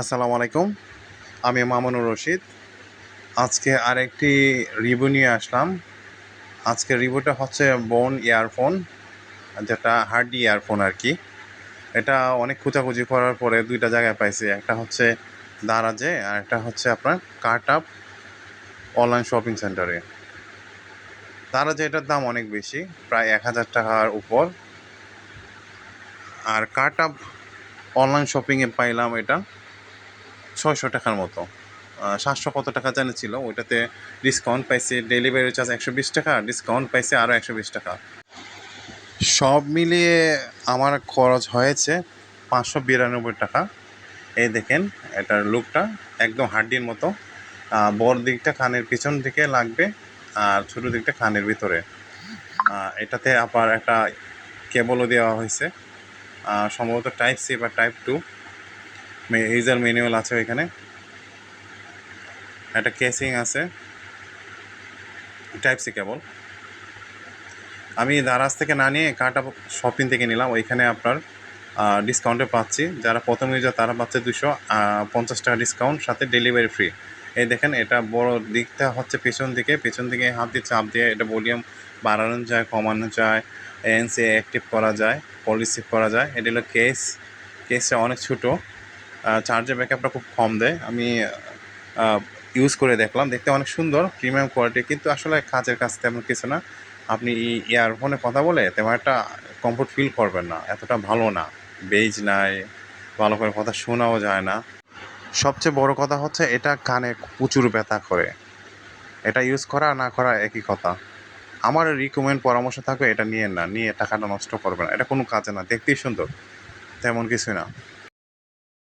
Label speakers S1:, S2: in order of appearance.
S1: আসসালামু আলাইকুম। আমি মামুনুর রশিদ। আজকে আরেকটি রিভিউ নিয়ে আসলাম। আজকে রিভিউটা হচ্ছে বোন ইয়ারফোন, যেটা হার্ডি ইয়ারফোন আর কি এটা অনেক খোঁজাখুঁজি করার পরে দুইটা জায়গায় পাইছি। একটা হচ্ছে দারাজে আর একটা হচ্ছে আপনার কার্ট আপ অনলাইন শপিং সেন্টারে। দারাজে এটার দাম অনেক বেশি, প্রায় এক হাজার টাকার উপর। আর কার্ট আপ অনলাইন শপিংয়ে পাইলাম এটা ছয়শো টাকার মতো। সাতশো কত টাকা জানে ছিল, ওইটাতে ডিসকাউন্ট পাইছে ডেলিভারি চার্জ একশো বিশ টাকা ডিসকাউন্ট পাইছে আরও একশো বিশ টাকা। সব মিলিয়ে আমার খরচ হয়েছে পাঁচশো বিরানব্বই টাকা। এই দেখেন, এটার লুকটা একদম হাড্ডির মতো। বড় দিকটা কানের পিছন দিকে লাগবে আর ছোটো দিকটা কানের ভিতরে। এটাতে আবার একটা কেবলও দেওয়া হয়েছে। সম্ভবত টাইপ সি বা টাইপ টু ইউজার ম্যানুয়াল আছে ওইখানে। একটা কেসিং আছে। টাইপ সি কেবল আমি দারাজ থেকে না নিয়ে কাটা শপিং থেকে নিলাম। ওইখানে আপনার ডিসকাউন্টে পাচ্ছি। যারা প্রথম ইউজার তারা পাচ্ছে দুশো পঞ্চাশ টাকা ডিসকাউন্ট সাথে ডেলিভারি ফ্রি এই দেখেন, এটা বড় দিকটা হচ্ছে পেছন দিকে। পেছন দিকে হাত দিয়ে চাপ দিয়ে এটা ভলিউম বাড়ানো যায়, কমানো যায়। এনসি অ্যাক্টিভ করা যায় পলিসিভ করা যায়। এটা হলো কেস কেসটা অনেক ছোটো। চার্জের ব্যাকআপটা খুব কম দেয়। আমি ইউজ করে দেখলাম। দেখতে অনেক সুন্দর প্রিমিয়াম কোয়ালিটি কিন্তু আসলে কাজের কাজ তেমন কিছু না। আপনি ইয়ারফোনে কথা বলে তেমন একটা কমফোর্ট ফিল করবেন না। এতটা ভালো না। বেজ নাই, ভালো করে কথা শোনাও যায় না। সবচেয়ে বড় কথা হচ্ছে, এটা কানে প্রচুর ব্যথা করে। এটা ইউজ করা, না করা একই কথা। আমার রিকমেন্ড পরামর্শ থাকবে, এটা নিয়ে না। নিয়ে টাকাটা নষ্ট করবে না। এটা কোনো কাজে না। দেখতেই সুন্দর। তেমন কিছুই না।